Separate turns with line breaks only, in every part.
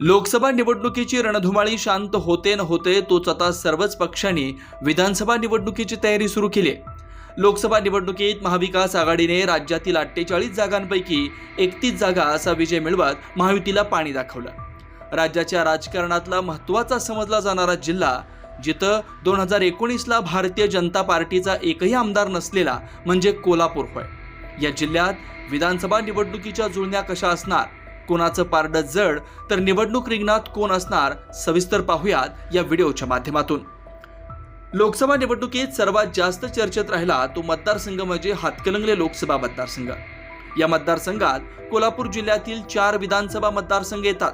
लोकसभा निवडणुकीची रणधुमाळी शांत होते न होते तोच आता सर्वच पक्षांनी विधानसभा निवडणुकीची तयारी सुरू केली आहे. लोकसभा निवडणुकीत महाविकास आघाडीने राज्यातील अठ्ठेचाळीस जागांपैकी एकतीस जागा असा विजय मिळवत महायुतीला पाणी दाखवलं. राज्याच्या राजकारणातला महत्त्वाचा समजला जाणारा जिल्हा जिथं दोन हजार एकोणीसला भारतीय जनता पार्टीचा एकही आमदार नसलेला म्हणजे कोल्हापूर होय. या जिल्ह्यात विधानसभा निवडणुकीच्या जुळण्या कशा असणार? कोणाचं पारडं जड तर निवडणूक रिंगणात कोण असणार? सविस्तर पाहूयात या व्हिडिओच्या माध्यमातून. लोकसभा निवडणुकीत सर्वात जास्त चर्चेत राहिला तो मतदारसंघ म्हणजे हातकलंगले लोकसभा मतदारसंघ. या मतदारसंघात कोल्हापूर जिल्ह्यातील चार विधानसभा मतदारसंघ येतात.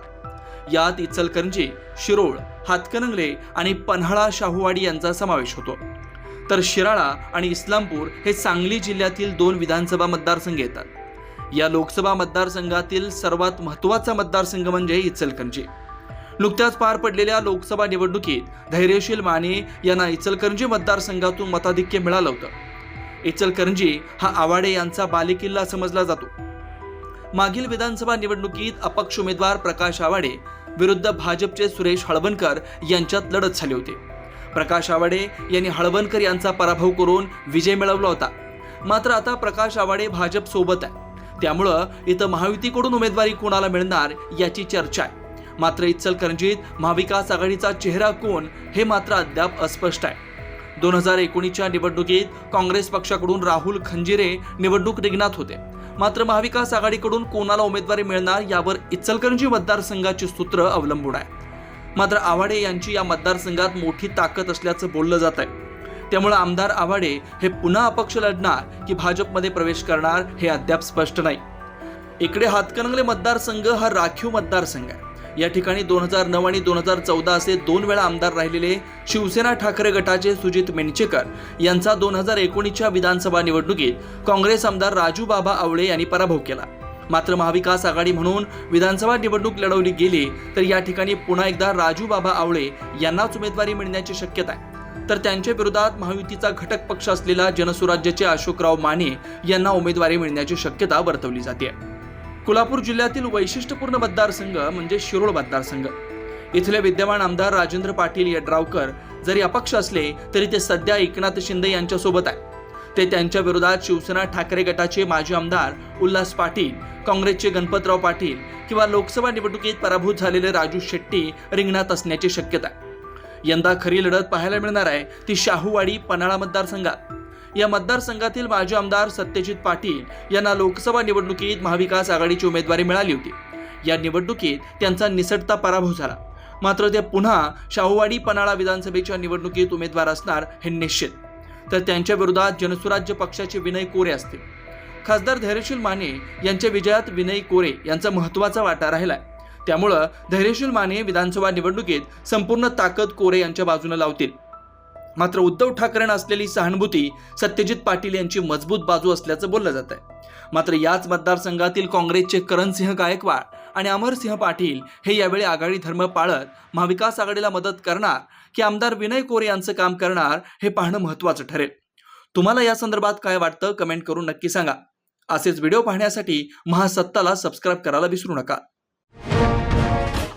यात इचलकरंजी शिरोळ हातकणंगले आणि पन्हाळा शाहूवाडी यांचा समावेश होतो. तर शिराळा आणि इस्लामपूर हे सांगली जिल्ह्यातील दोन विधानसभा मतदारसंघ येतात. या लोकसभा मतदारसंघातील सर्वात महत्त्वाचा मतदारसंघ म्हणजे इचलकरंजी. नुकत्याच पार पडलेल्या लोकसभा निवडणुकीत धैर्यशील माने यांना इचलकरंजी मतदारसंघातून मताधिक्य मिळालं होतं. इचलकरंजी हा आवाडे यांचा बालेकिल्ला समजला जातो. मागील विधानसभा निवडणुकीत अपक्ष उमेदवार प्रकाश आवाडे विरुद्ध भाजपचे सुरेश हळवणकर यांच्यात लढत झाली होती. प्रकाश आवाडे यांनी हळवणकर यांचा पराभव करून विजय मिळवला होता. मात्र आता प्रकाश आवाडे भाजपसोबत आहे. त्यामुळं इथं महायुतीकडून उमेदवारी कोणाला मिळणार याची चर्चा आहे. मात्र इचलकरंजीत महाविकास आघाडीचा चेहरा कोण हे मात्र अद्याप अस्पष्ट आहे. दोन हजार एकोणीसच्या निवडणुकीत काँग्रेस पक्षाकडून राहुल खंजिरे निवडणूक रिंगणात होते. मात्र महाविकास आघाडीकडून कोणाला उमेदवारी मिळणार यावर इचलकरंजी मतदारसंघाची सूत्र अवलंबून आहे. मात्र आव्हाडे यांची या मतदारसंघात मोठी ताकद असल्याचं बोललं जात आहे त्यामुळे आमदार आव्हाडे हे पुन्हा अपक्ष लढणार की भाजपमध्ये प्रवेश करणार हे अद्याप स्पष्ट नाही. इकडे हातकणंगले मतदारसंघ हा राखीव मतदारसंघ आहे. या ठिकाणी दोन हजार नऊ आणि दोन हजार चौदा असे दोन वेळा आमदार राहिलेले शिवसेना ठाकरे गटाचे सुजित मेंचेकर यांचा दोन हजार एकोणीसच्या विधानसभा निवडणुकीत काँग्रेस आमदार राजू बाबा आवळे यांनी पराभव केला. मात्र महाविकास आघाडी म्हणून विधानसभा निवडणूक लढवली गेली तर या ठिकाणी पुन्हा एकदा राजू बाबा आवळे यांनाच उमेदवारी मिळण्याची शक्यता आहे. तर त्यांच्या विरोधात महायुतीचा घटक पक्ष असलेला जनसुराज्याचे अशोकराव माने यांना उमेदवारी मिळण्याची शक्यता वर्तवली जाते. कोल्हापूर जिल्ह्यातील वैशिष्ट्यपूर्ण मतदारसंघ म्हणजे शिरोळ मतदारसंघ. इथले विद्यमान आमदार राजेंद्र पाटील यड्रावकर जरी अपक्ष असले तरी ते सध्या एकनाथ शिंदे यांच्यासोबत आहे. ते त्यांच्या विरोधात शिवसेना ठाकरे गटाचे माजी आमदार उल्हास पाटील काँग्रेसचे गणपतराव पाटील किंवा लोकसभा निवडणुकीत पराभूत झालेले राजू शेट्टी रिंगणात असण्याची शक्यता आहे. यंदा खरी लढत पाहायला मिळणार आहे ती शाहूवाडी पन्हाळा मतदारसंघात. या मतदारसंघातील माजी आमदार सत्यजित पाटील यांना लोकसभा निवडणुकीत महाविकास आघाडीची उमेदवारी मिळाली होती. या निवडणुकीत त्यांचा निसटता पराभव झाला. मात्र ते पुन्हा शाहूवाडी पन्हाळा विधानसभेच्या निवडणुकीत उमेदवार असणार हे निश्चित. तर त्यांच्या विरोधात जनसुराज्य पक्षाचे विनय कोरे असतील. खासदार धैर्यशील माने यांच्या विजयात विनय कोरे यांचा महत्त्वाचा वाटा राहिलाय. त्यामुळं धैर्यशील माने विधानसभा निवडणुकीत संपूर्ण ताकद कोरे यांच्या बाजूने लावतील. मात्र उद्धव ठाकरेंना असलेली सहानुभूती सत्यजित पाटील यांची मजबूत बाजू असल्याचं बोललं जात आहे मात्र याच मतदारसंघातील काँग्रेसचे करणसिंह गायकवाड आणि अमरसिंह पाटील हे यावेळी आघाडी धर्म पाळत महाविकास आघाडीला मदत करणार की आमदार विनय कोरे यांचं काम करणार हे पाहणं महत्त्वाचं ठरेल. तुम्हाला या संदर्भात काय वाटतं कमेंट करून नक्की सांगा. असेच व्हिडिओ पाहण्यासाठी महासत्ताला सबस्क्राईब करायला विसरू नका.